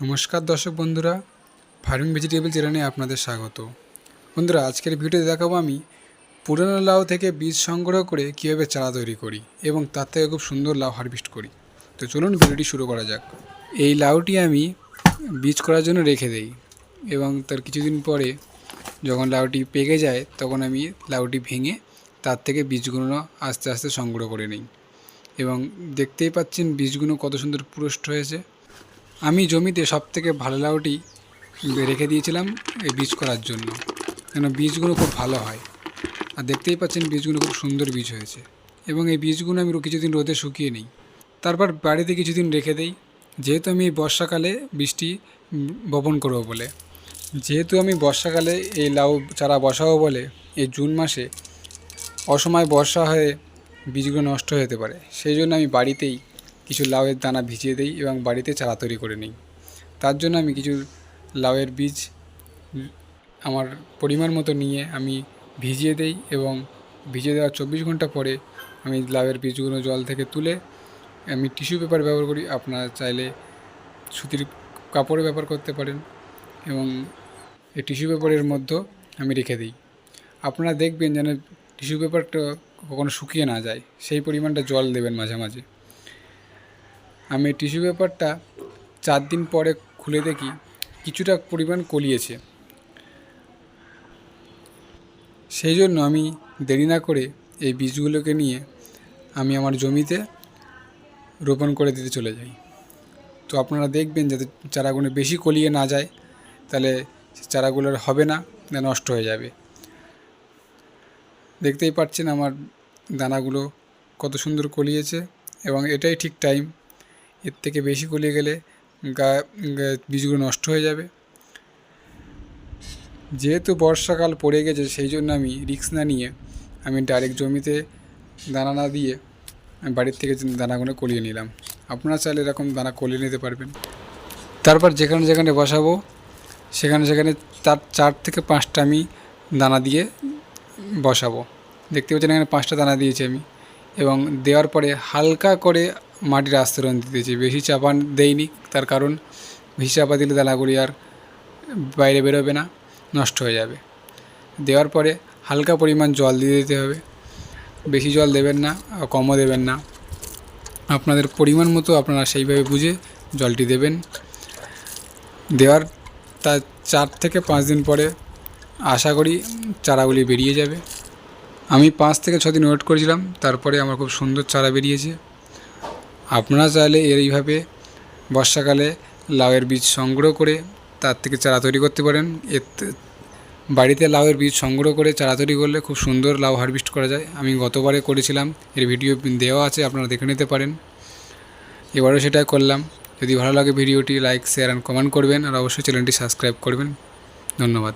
নমস্কার দর্শক বন্ধুরা ফার্মিং ভেজিটেবল চ্যানেলে আপনাদের স্বাগত। বন্ধুরা, আজকের ভিডিওতে দেখাবো আমি পুরনো লাউ থেকে বীজ সংগ্রহ করে কীভাবে চারা তৈরি করি এবং তার থেকে খুব সুন্দর লাউ হারভেস্ট করি। তো চলুন ভিডিওটি শুরু করা যাক। এই লাউটি আমি বীজ করার জন্য রেখে দেই এবং তার কিছুদিন পরে যখন লাউটি পেকে যায়, তখন আমি লাউটি ভেঙে তার থেকে বীজগুলো আস্তে আস্তে সংগ্রহ করে নিই। এবং দেখতেই পাচ্ছেন বীজগুলো কত সুন্দর পুরষ্ট হয়েছে। আমি জমিতে সব থেকে ভালো লাউটি রেখে দিয়েছিলাম এই বীজ করার জন্য। কেন বীজগুলো খুব ভালো হয়। আর দেখতেই পাচ্ছেন বীজগুলো খুব সুন্দর বীজ হয়েছে। এবং এই বীজগুলো আমি কিছুদিন রোদে শুকিয়ে নিই। তারপর বাড়িতে কিছুদিন রেখে দেই। যেহেতু আমি বর্ষাকালে বৃষ্টি বপন করব বলে। যেহেতু আমি বর্ষাকালে এই লাউ চারা বসাবো বলে এই জুন মাসে অসময় বর্ষা হয়ে বীজগুলো নষ্ট যেতে পারে। সেই জন্য আমি বাড়িতেই কিছু লাউয়ের দানা ভিজিয়ে দিই এবং বাড়িতে চারা তৈরি করে নিই। তার জন্য আমি কিছু লাউয়ের বীজ আমার পরিমাণ মতো নিয়ে আমি ভিজিয়ে দেই এবং ভিজিয়ে দেওয়ার চব্বিশ ঘণ্টা পরে আমি লাউয়ের বীজগুলো জল থেকে তুলে আমি টিস্যু পেপার ব্যবহার করি। আপনারা চাইলে সুতির কাপড়ে ব্যবহার করতে পারেন এবং এই টিস্যু পেপারের মধ্যে আমি রেখে দিই। আপনারা দেখবেন যেন টিস্যু পেপারটা কখনো শুকিয়ে না যায়, সেই পরিমাণটা জল দেবেন মাঝে মাঝে। আমি টিস্যু পেপারটা চার দিন পরে খুলে দেখি, কিছুটা পরিমাণ কলিয়েছে। সেই জন্য আমি দেরি না করে এই বীজগুলোকে নিয়ে আমি আমার জমিতে রোপণ করে দিতে চলে যাই। তো আপনারা দেখবেন যাতে চারাগুলো বেশি কলিয়ে না যায়, তাহলে চারাগুলোর হবে না নষ্ট হয়ে যাবে। দেখতেই পাচ্ছেন আমার দানাগুলো কত সুন্দর কলিয়েছে এবং এটাই ঠিক টাইম এর থেকে বেশি কলিয়ে গেলে গা- বীজগুলো নষ্ট হয়ে যাবে। যেহেতু বর্ষাকাল পড়ে গেছে, সেই জন্য আমি রিক্স না নিয়ে আমি ডাইরেক্ট জমিতে দানা না দিয়ে আমি বাড়ির থেকে দানাগুলো কলিয়ে নিলাম। আপনারা চাইলে এরকম দানা কলিয়ে নিতে পারবেন। তারপর যেখানে যেখানে বসাবো, সেখানে সেখানে তার চার থেকে পাঁচটা আমি দানা দিয়ে বসাবো। দেখতে পাচ্ছেন এখানে পাঁচটা দানা দিয়েছি আমি। এবং দেওয়ার পরে হালকা করে মাটির আস্তরণ দিতেছি। বেশি চাপা দেইনি, তার কারণ বেশি চাপা দিলে দানাগুলি আর বাইরে বেরোবে না, নষ্ট হয়ে যাবে। দেওয়ার পরে হালকা পরিমাণ জল দিয়ে দিতে হবে। বেশি জল দেবেন না, কমও দেবেন না। আপনাদের পরিমাণ মতো আপনারা সেইভাবে বুঝে জলটি দেবেন। দেওয়ার তার চার থেকে পাঁচ দিন পরে আশা করি চারাগুলি বেরিয়ে যাবে। আমি পাঁচ থেকে ছদিন ওয়েট করেছিলাম, তারপরে আমার খুব সুন্দর চারা বেরিয়েছে। আপনারা চাইলে এইভাবে বর্ষাকালে লাউয়ের বীজ সংগ্রহ করে তার থেকে চারা তৈরি করতে পারেন। এতে, বাড়িতে লাউয়ের বীজ সংগ্রহ করে চারা তৈরি করলে খুব সুন্দর লাউ হারভেস্ট করা যায়। আমি গতবারে করেছিলাম, এর ভিডিও দেওয়া আছে, আপনারা দেখে নিতে পারেন। এবারও সেটাই করলাম। যদি ভালো লাগে ভিডিওটি লাইক শেয়ার অ্যান্ড কমেন্ট করবেন। আর অবশ্যই চ্যানেলটি সাবস্ক্রাইব করবেন। ধন্যবাদ।